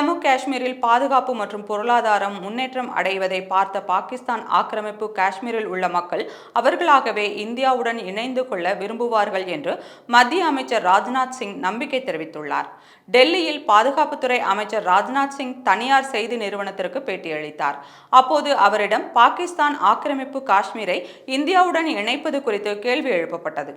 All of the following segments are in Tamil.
Jammu காஷ்மீரில் பாதுகாப்பு மற்றும் பொருளாதாரம் முன்னேற்றம் அடைவதை பார்த்த பாகிஸ்தான் ஆக்கிரமிப்பு காஷ்மீரில் உள்ள மக்கள் அவர்களாகவே இந்தியாவுடன் இணைந்து கொள்ள விரும்புவார்கள் என்று மத்திய அமைச்சர் ராஜ்நாத் சிங் நம்பிக்கை தெரிவித்துள்ளார். டெல்லியில் பாதுகாப்புத்துறை அமைச்சர் ராஜ்நாத் சிங் தனியார் செய்தி நிறுவனத்திற்கு பேட்டியளித்தார். அப்போது அவரிடம் பாகிஸ்தான் ஆக்கிரமிப்பு காஷ்மீரை இந்தியாவுடன் இணைப்பது குறித்து கேள்வி எழுப்பப்பட்டது.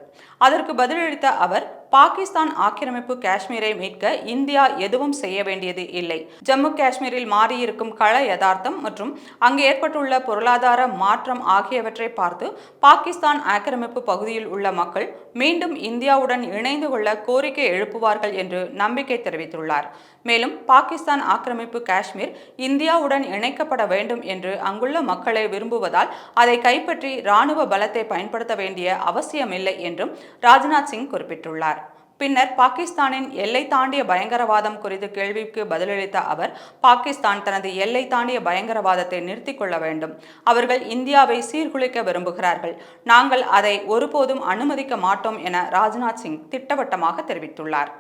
அதற்கு பதிலளித்த அவர் பாகிஸ்தான் ஆக்கிரமிப்பு காஷ்மீரை மீட்க இந்தியா எதுவும் செய்ய வேண்டியது இல்லை. ஜம்மு காஷ்மீரில் மாறியிருக்கும் கள யதார்த்தம் மற்றும் அங்கு ஏற்பட்டுள்ள பொருளாதார மாற்றம் ஆகியவற்றை பார்த்து பாகிஸ்தான் ஆக்கிரமிப்பு பகுதியில் உள்ள மக்கள் மீண்டும் இந்தியாவுடன் இணைந்து கொள்ள கோரிக்கை எழுப்புவார்கள் என்று நம்பிக்கை தெரிவித்துள்ளார். மேலும் பாகிஸ்தான் ஆக்கிரமிப்பு காஷ்மீர் இந்தியாவுடன் இணைக்கப்பட வேண்டும் என்று அங்குள்ள மக்களை விரும்புவதால் அதை கைப்பற்றி ராணுவ பலத்தை பயன்படுத்த வேண்டிய அவசியமில்லை என்றும் ராஜ்நாத் சிங் குறிப்பிட்டுள்ளார். பின்னர் பாகிஸ்தானின் எல்லை தாண்டிய பயங்கரவாதம் குறித்து கேள்விக்கு பதிலளித்த அவர் பாகிஸ்தான் தனது எல்லை தாண்டிய பயங்கரவாதத்தை நிறுத்திக் கொள்ள வேண்டும். அவர்கள் இந்தியாவை சீர்குலைக்க விரும்புகிறார்கள். நாங்கள் அதை ஒருபோதும் அனுமதிக்க மாட்டோம் என ராஜ்நாத் சிங் திட்டவட்டமாக தெரிவித்துள்ளார்.